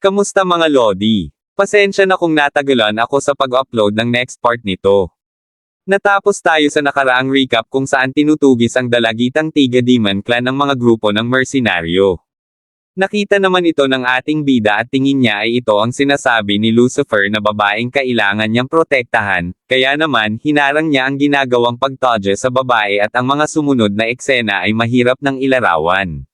Kamusta mga Lodi? Pasensya na kung natagalan ako sa pag-upload ng next part nito. Natapos tayo sa nakaraang recap kung saan tinutugis ang dalagitang Tiga Demon Clan ng mga grupo ng mercenaryo. Nakita naman ito ng ating bida at tingin niya ay ito ang sinasabi ni Lucifer na babaeng kailangan niyang protektahan, kaya naman hinarang niya ang ginagawang pagtodge sa babae at ang mga sumunod na eksena ay mahirap ng ilarawan.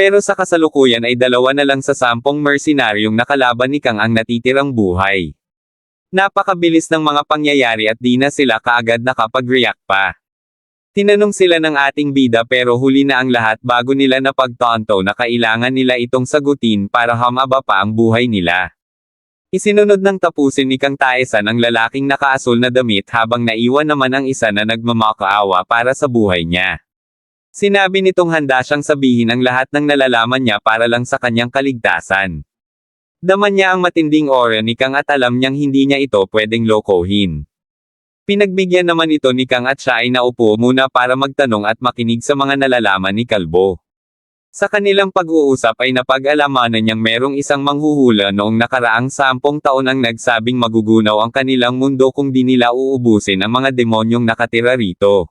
Pero sa kasalukuyan ay dalawa na lang sa sampung mercenaryong nakalaban ni Kang ang natitirang buhay. Napakabilis ng mga pangyayari at di na sila kaagad nakapag-react pa. Tinanong sila ng ating bida pero huli na ang lahat bago nila napagtonto na kailangan nila itong sagutin para hamaba pa ang buhay nila. Isinunod ng tapusin ni Kang Taesan ang lalaking nakaasul na damit habang naiwan naman ang isa na nagmamakaawa para sa buhay niya. Sinabi nitong handa siyang sabihin ang lahat ng nalalaman niya para lang sa kanyang kaligtasan. Daman niya ang matinding aura ni Kang at alam niyang hindi niya ito pwedeng lokohin. Pinagbigyan naman ito ni Kang at siya ay naupo muna para magtanong at makinig sa mga nalalaman ni Kalbo. Sa kanilang pag-uusap ay napag-alamanan niyang merong isang manghuhula noong nakaraang sampung taon ang nagsabing magugunaw ang kanilang mundo kung di nila uubusin ang mga demonyong nakatira rito.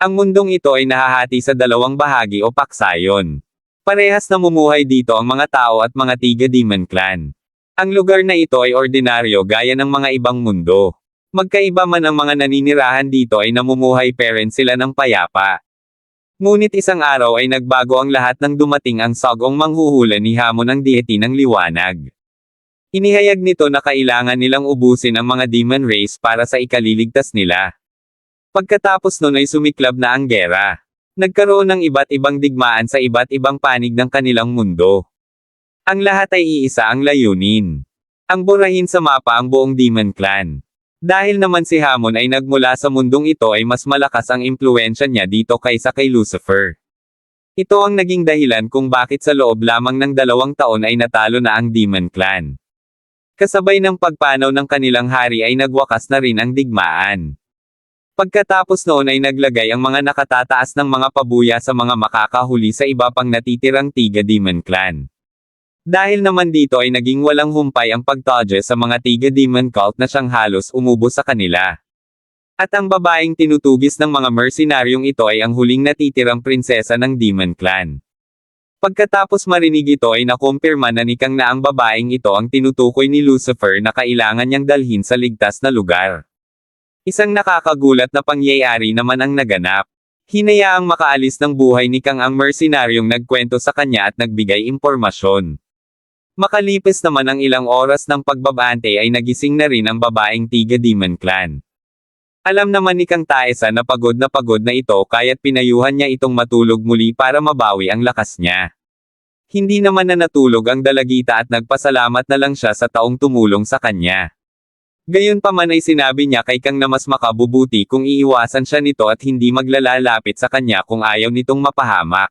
Ang mundong ito ay nahahati sa dalawang bahagi o paksayon. Parehas namumuhay dito ang mga tao at mga tiga demon clan. Ang lugar na ito ay ordinaryo gaya ng mga ibang mundo. Magkaiba man ang mga naninirahan dito ay namumuhay parent sila ng payapa. Ngunit isang araw ay nagbago ang lahat nang dumating ang sagong manghuhula ni Hamon ng deity ng liwanag. Inihayag nito na kailangan nilang ubusin ang mga demon race para sa ikaliligtas nila. Pagkatapos nun ay sumiklab na ang gera. Nagkaroon ng iba't ibang digmaan sa iba't ibang panig ng kanilang mundo. Ang lahat ay iisa ang layunin. Ang burahin sa mapa ang buong demon clan. Dahil naman si Hamon ay nagmula sa mundong ito ay mas malakas ang impluensya niya dito kaysa kay Lucifer. Ito ang naging dahilan kung bakit sa loob lamang ng dalawang taon ay natalo na ang Demon Clan. Kasabay ng pagpanaw ng kanilang hari ay nagwakas na rin ang digmaan. Pagkatapos noon ay naglagay ang mga nakatataas ng mga pabuya sa mga makakahuli sa iba pang natitirang tiga Demon Clan. Dahil naman dito ay naging walang humpay ang pagtodge sa mga tiga demon cult na siyang halos umubo sa kanila. At ang babaeng tinutugis ng mga mercenaryong ito ay ang huling natitirang prinsesa ng demon clan. Pagkatapos marinig ito ay nakumpirma na ni Kang na ang babaeng ito ang tinutukoy ni Lucifer na kailangan niyang dalhin sa ligtas na lugar. Isang nakakagulat na pangyayari naman ang naganap. Hinayaang makaalis ng buhay ni Kang ang mercenaryong nagkwento sa kanya at nagbigay impormasyon. Makalipis naman ang ilang oras ng pagbabante ay nagising na rin ang babaeng tiga Demon Clan. Alam naman ni Kang Taesa na pagod na pagod na ito kaya't pinayuhan niya itong matulog muli para mabawi ang lakas niya. Hindi naman na natulog ang dalagita at nagpasalamat na lang siya sa taong tumulong sa kanya. Gayon pa man ay sinabi niya kay Kang na mas makabubuti kung iiwasan siya nito at hindi maglalalapit sa kanya kung ayaw nitong mapahamak.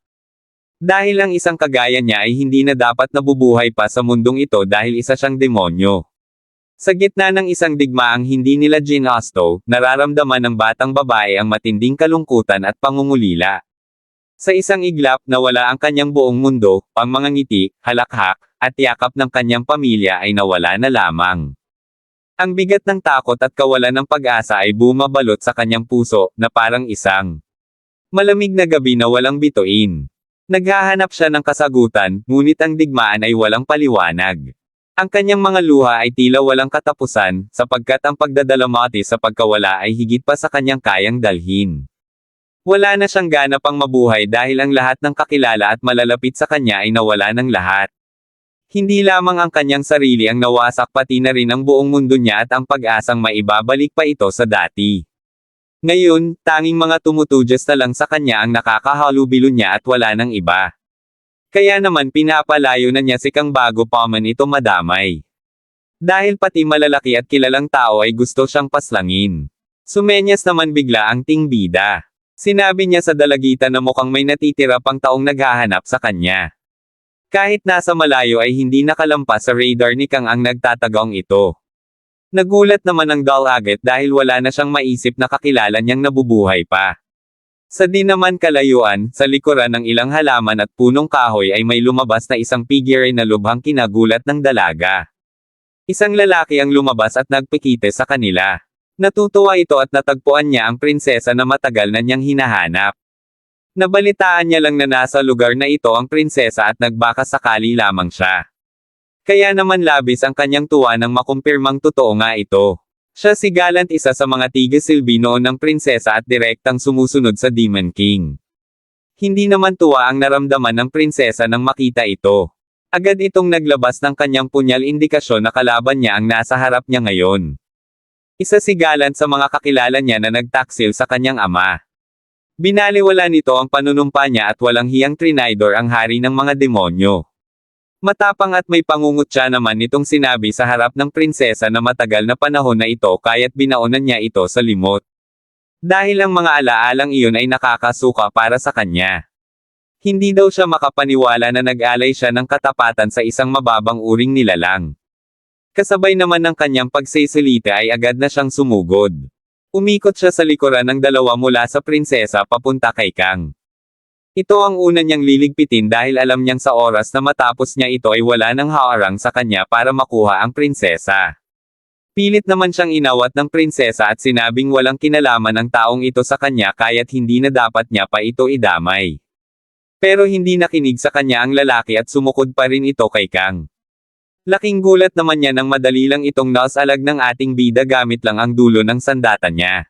Dahil ang isang kagaya niya ay hindi na dapat nabubuhay pa sa mundong ito dahil isa siyang demonyo. Sa gitna ng isang digmaang hindi nila ginasto, nararamdaman ng batang babae ang matinding kalungkutan at pangungulila. Sa isang iglap na wala ang kanyang buong mundo, ang mga ngiti, halakhak, at yakap ng kanyang pamilya ay nawala na lamang. Ang bigat ng takot at kawalan ng pag-asa ay bumabalot sa kanyang puso, na parang isang malamig na gabi na walang bituin. Naghahanap siya ng kasagutan, ngunit ang digmaan ay walang paliwanag. Ang kanyang mga luha ay tila walang katapusan, sapagkat ang pagdadalamati sa pagkawala ay higit pa sa kanyang kayang dalhin. Wala na siyang gana pang mabuhay dahil ang lahat ng kakilala at malalapit sa kanya ay nawala ng lahat. Hindi lamang ang kanyang sarili ang nawasak pati na rin ang buong mundo niya at ang pag-asang maibabalik pa ito sa dati. Ngayon, tanging mga tumutudyas na lang sa kanya ang nakakahalubilo niya at wala nang iba. Kaya naman pinapalayo na niya si Kang bago pa man ito madamay. Dahil pati malalaki at kilalang tao ay gusto siyang paslangin. Sumenyas naman bigla ang tingbida. Sinabi niya sa dalagita na mukhang may natitira pang taong naghahanap sa kanya. Kahit nasa malayo ay hindi nakalampas sa radar ni Kang ang nagtatagong ito. Nagulat naman ang doll agad dahil wala na siyang maisip na kakilala niyang nabubuhay pa. Sa di naman kalayuan, sa likuran ng ilang halaman at punong kahoy ay may lumabas na isang figure na lubhang kinagulat ng dalaga. Isang lalaki ang lumabas at nagpikite sa kanila. Natutuwa ito at natagpuan niya ang prinsesa na matagal na niyang hinahanap. Nabalitaan niya lang na nasa lugar na ito ang prinsesa at nagbaka sakali lamang siya. Kaya naman labis ang kanyang tuwa nang makumpirmang totoo nga ito. Siya si Galant isa sa mga tiga-silbi noon ng prinsesa at direktang sumusunod sa Demon King. Hindi naman tuwa ang naramdaman ng prinsesa nang makita ito. Agad itong naglabas ng kanyang punyal indikasyon na kalaban niya ang nasa harap niya ngayon. Isa si Galant sa mga kakilala niya na nagtaksil sa kanyang ama. Binaliwala nito ang panunumpa niya at walang hiyang trinidor ang hari ng mga demonyo. Matapang at may pangungutya naman nitong sinabi sa harap ng prinsesa na matagal na panahon na ito kaya't binaonan niya ito sa limot. Dahil ang mga alaalang iyon ay nakakasuka para sa kanya. Hindi daw siya makapaniwala na nag-alay siya ng katapatan sa isang mababang uring nilalang. Kasabay naman ng kanyang pagsisilita ay agad na siyang sumugod. Umikot siya sa likuran ng dalawa mula sa prinsesa papunta kay Kang. Ito ang una niyang liligpitin dahil alam niyang sa oras na matapos niya ito ay wala nang haarang sa kanya para makuha ang prinsesa. Pilit naman siyang inawat ng prinsesa at sinabing walang kinalaman ng taong ito sa kanya kaya't hindi na dapat niya pa ito idamay. Pero hindi nakinig sa kanya ang lalaki at sumukod pa rin ito kay Kang. Laking gulat naman niya nang madali lang itong nasalag ng ating bida gamit lang ang dulo ng sandata niya.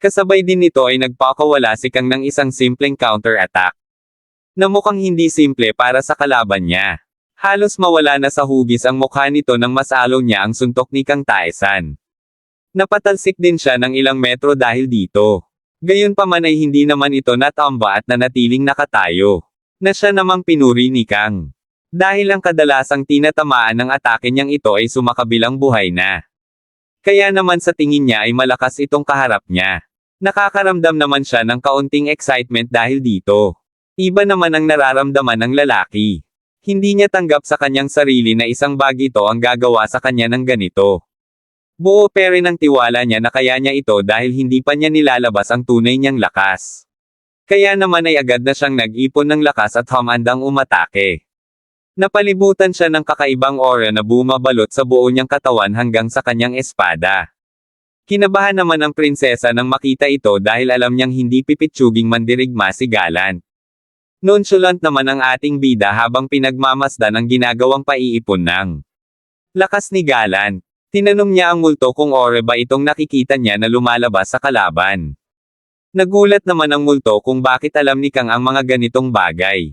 Kasabay din nito ay nagpakawala si Kang ng isang simpleng counter-attack. Na mukhang hindi simple para sa kalaban niya. Halos mawala na sa hugis ang mukha nito nang masalo niya ang suntok ni Kang Taesan. Napatalsik din siya ng ilang metro dahil dito. Gayon pa man ay hindi naman ito natamba at nanatiling nakatayo. Na siya namang pinuri ni Kang. Dahil ang kadalasang tinatamaan ng atake niyang ito ay sumakabilang buhay na. Kaya naman sa tingin niya ay malakas itong kaharap niya. Nakakaramdam naman siya ng kaunting excitement dahil dito. Iba naman ang nararamdaman ng lalaki. Hindi niya tanggap sa kanyang sarili na isang bag ito ang gagawa sa kanya ng ganito. Buo pere ng tiwala niya na kaya niya ito dahil hindi pa niya nilalabas ang tunay niyang lakas. Kaya naman ay agad na siyang nag-ipon ng lakas at hamandang umatake. Napalibutan siya ng kakaibang aura na bumabalot sa buo niyang katawan hanggang sa kanyang espada. Kinabahan naman ang prinsesa nang makita ito dahil alam niyang hindi pipitsuging mandirigma si Galant. Nonchalant naman ang ating bida habang pinagmamasdan ang ginagawang paiipon ng lakas ni Galant. Tinanong niya ang multo kung ore ba itong nakikita niya na lumalabas sa kalaban. Nagulat naman ang multo kung bakit alam ni Kang ang mga ganitong bagay.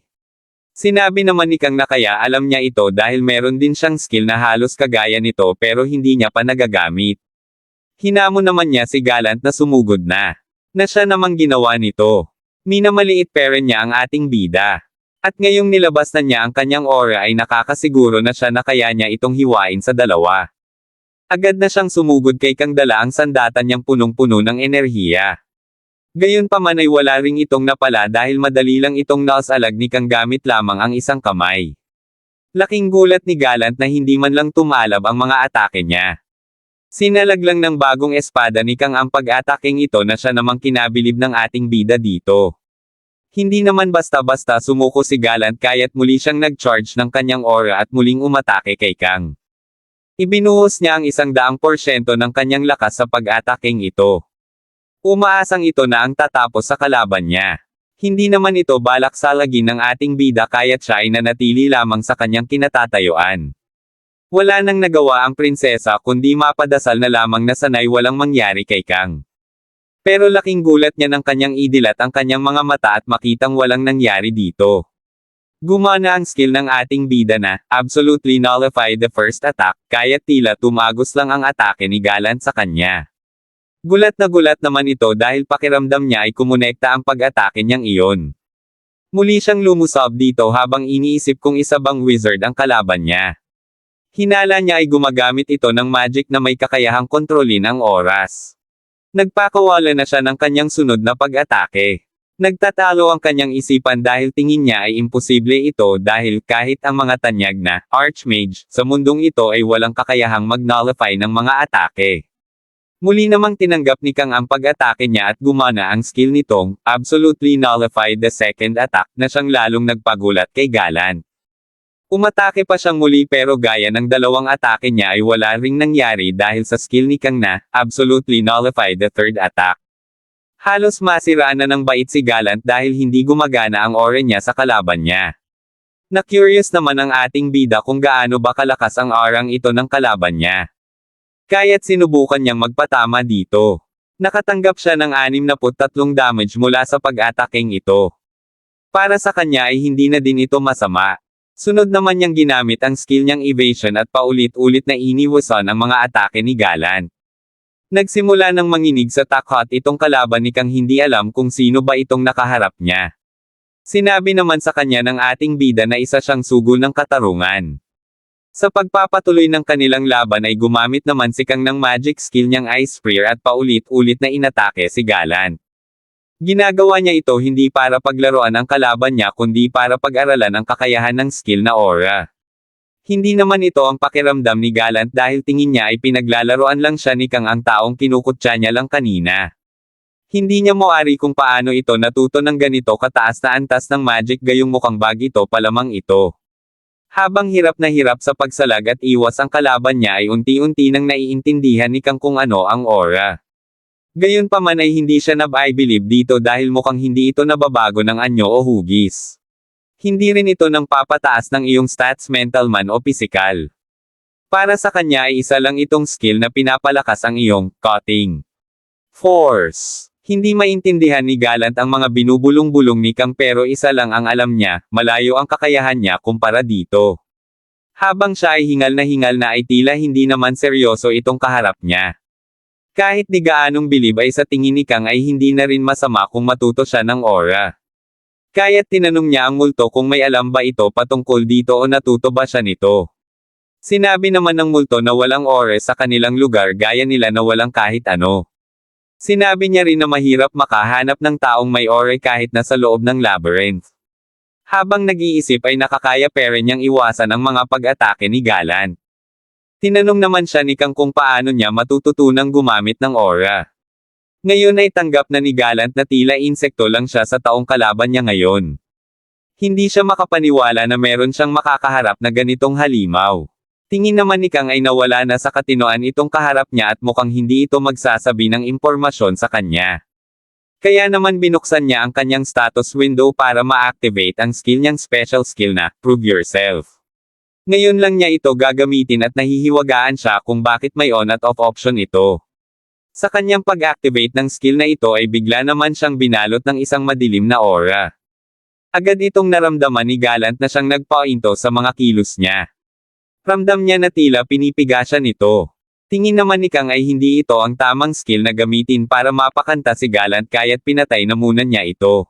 Sinabi naman ni Kang na kaya alam niya ito dahil meron din siyang skill na halos kagaya nito pero hindi niya pa nagagamit. Hinamon naman niya si Galant na sumugod na. Na siya namang ginawa nito. Minamaliit pere niya ang ating bida. At ngayong nilabas na niya ang kanyang aura ay nakakasiguro na siya na kaya niya itong hiwain sa dalawa. Agad na siyang sumugod kay Kang dala ang sandatan niyang punong-puno ng enerhiya. Gayon pa man ay wala ring itong napala dahil madali lang itong naasalag ni Kang gamit lamang ang isang kamay. Laking gulat ni Galant na hindi man lang tumalab ang mga atake niya. Sinalag lang ng bagong espada ni Kang ang pag-ataking ito na siya namang kinabilib ng ating bida dito. Hindi naman basta-basta sumuko si Galant kaya't muli siyang nag-charge ng kanyang aura at muling umatake kay Kang. Ibinuhos niya ang isang daang porsyento ng kanyang lakas sa pag-ataking ito. Umaasang ito na ang tatapos sa kalaban niya. Hindi naman ito balak salagin ng ating bida kaya't siya ay nanatili lamang sa kanyang kinatatayuan. Wala nang nagawa ang prinsesa kundi mapadasal na lamang na sanay walang mangyari kay Kang. Pero laking gulat niya ng kanyang idilat ang kanyang mga mata at makitang walang nangyari dito. Gumana ang skill ng ating bida na, absolutely nullify the first attack, kaya tila tumagos lang ang atake ni Galant sa kanya. Gulat na gulat naman ito dahil pakiramdam niya ay kumonekta ang pag-atake niyang iyon. Muli siyang lumusab dito habang iniisip kung isa bang wizard ang kalaban niya. Hinala niya ay gumagamit ito ng magic na may kakayahang kontrolin ang oras. Nagpakawala na siya ng kanyang sunod na pag-atake. Nagtatalo ang kanyang isipan dahil tingin niya ay imposible ito dahil kahit ang mga tanyag na Archmage sa mundong ito ay walang kakayahang mag-nullify ng mga atake. Muli namang tinanggap ni Kang ang pag-atake niya at gumana ang skill nitong, absolutely nullified the second attack na siyang lalong nagpagulat kay Galant. Umatake pa siyang muli pero gaya ng dalawang atake niya ay wala ring nangyari dahil sa skill ni Kang na, absolutely nullified the third attack. Halos masiraan na ng bait si Galant dahil hindi gumagana ang aura niya sa kalaban niya. Na-curious naman ang ating bida kung gaano ba kalakas ang aurang ito ng kalaban niya. Kaya't sinubukan niyang magpatama dito. Nakatanggap siya ng 63 damage mula sa pag-ataking ito. Para sa kanya ay hindi na din ito masama. Sunod naman niyang ginamit ang skill niyang evasion at paulit-ulit na iniwasan ang mga atake ni Galan. Nagsimula ng manginig sa takhot itong kalaban ni Kang hindi alam kung sino ba itong nakaharap niya. Sinabi naman sa kanya ng ating bida na isa siyang sugol ng katarungan. Sa pagpapatuloy ng kanilang laban ay gumamit naman si Kang ng magic skill niyang Ice Spear at paulit-ulit na inatake si Galan. Ginagawa niya ito hindi para paglaruan ang kalaban niya kundi para pag-aralan ang kakayahan ng skill na aura. Hindi naman ito ang pakiramdam ni Galant dahil tingin niya ay pinaglalaroan lang siya ni Kang ang taong kinukutya niya lang kanina. Hindi niya moari kung paano ito natuto ng ganito kataas na antas ng magic gayong mukhang bag ito palamang ito. Habang hirap na hirap sa pagsalag at iwas ang kalaban niya ay unti-unti nang naiintindihan ni Kang kung ano ang aura. Gayunpaman ay hindi siya nab-I-believe dito dahil mukhang hindi ito nababago ng anyo o hugis. Hindi rin ito nang papataas ng iyong stats mental man o pisikal. Para sa kanya ay isa lang itong skill na pinapalakas ang iyong cutting force. Hindi maintindihan ni Galant ang mga binubulong-bulong ni Kang pero isa lang ang alam niya, malayo ang kakayahan niya kumpara dito. Habang siya ay hingal na hingal na ay tila hindi naman seryoso itong kaharap niya. Kahit di gaanong bilib ay sa tingin ni Kang ay hindi na rin masama kung matuto siya ng aura. Kaya't tinanong niya ang multo kung may alam ba ito patungkol dito o natuto ba siya nito. Sinabi naman ng multo na walang ore sa kanilang lugar gaya nila na walang kahit ano. Sinabi niya rin na mahirap makahanap ng taong may ore kahit nasa loob ng labyrinth. Habang nag-iisip ay nakakaya pere niyang iwasan ang mga pag-atake ni Galan. Tinanong naman siya ni Kang kung paano niya matututunang gumamit ng aura. Ngayon ay tanggap na ni Galant na tila insekto lang siya sa taong kalaban niya ngayon. Hindi siya makapaniwala na meron siyang makakaharap na ganitong halimaw. Tingin naman ni Kang ay nawala na sa katinoan itong kaharap niya at mukhang hindi ito magsasabi ng impormasyon sa kanya. Kaya naman binuksan niya ang kanyang status window para ma-activate ang skill niyang special skill na, Prove Yourself. Ngayon lang niya ito gagamitin at nahihiwagaan siya kung bakit may on at off option ito. Sa kanyang pag-activate ng skill na ito ay bigla naman siyang binalot ng isang madilim na aura. Agad itong naramdaman ni Galant na siyang nagpainto sa mga kilos niya. Ramdam niya na tila pinipiga siya nito. Tingin naman ni Kang ay hindi ito ang tamang skill na gamitin para mapakanta si Galant kaya't pinatay na muna niya ito.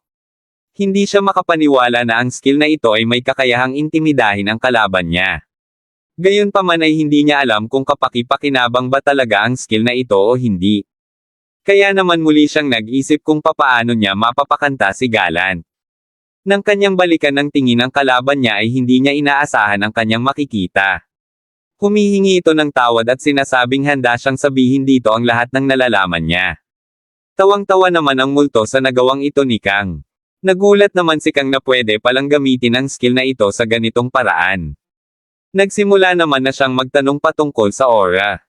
Hindi siya makapaniwala na ang skill na ito ay may kakayahang intimidahin ang kalaban niya. Gayunpaman ay hindi niya alam kung kapaki-pakinabang ba talaga ang skill na ito o hindi. Kaya naman muli siyang nag-isip kung papaano niya mapapakanta si Galant. Nang kanyang balikan ng tingin ng kalaban niya ay hindi niya inaasahan ang kanyang makikita. Humihingi ito ng tawad at sinasabing handa siyang sabihin dito ang lahat ng nalalaman niya. Tawang-tawa naman ang multo sa nagawang ito ni Kang. Nagulat naman si Kang na pwede palang gamitin ang skill na ito sa ganitong paraan. Nagsimula naman na siyang magtanong patungkol sa aura.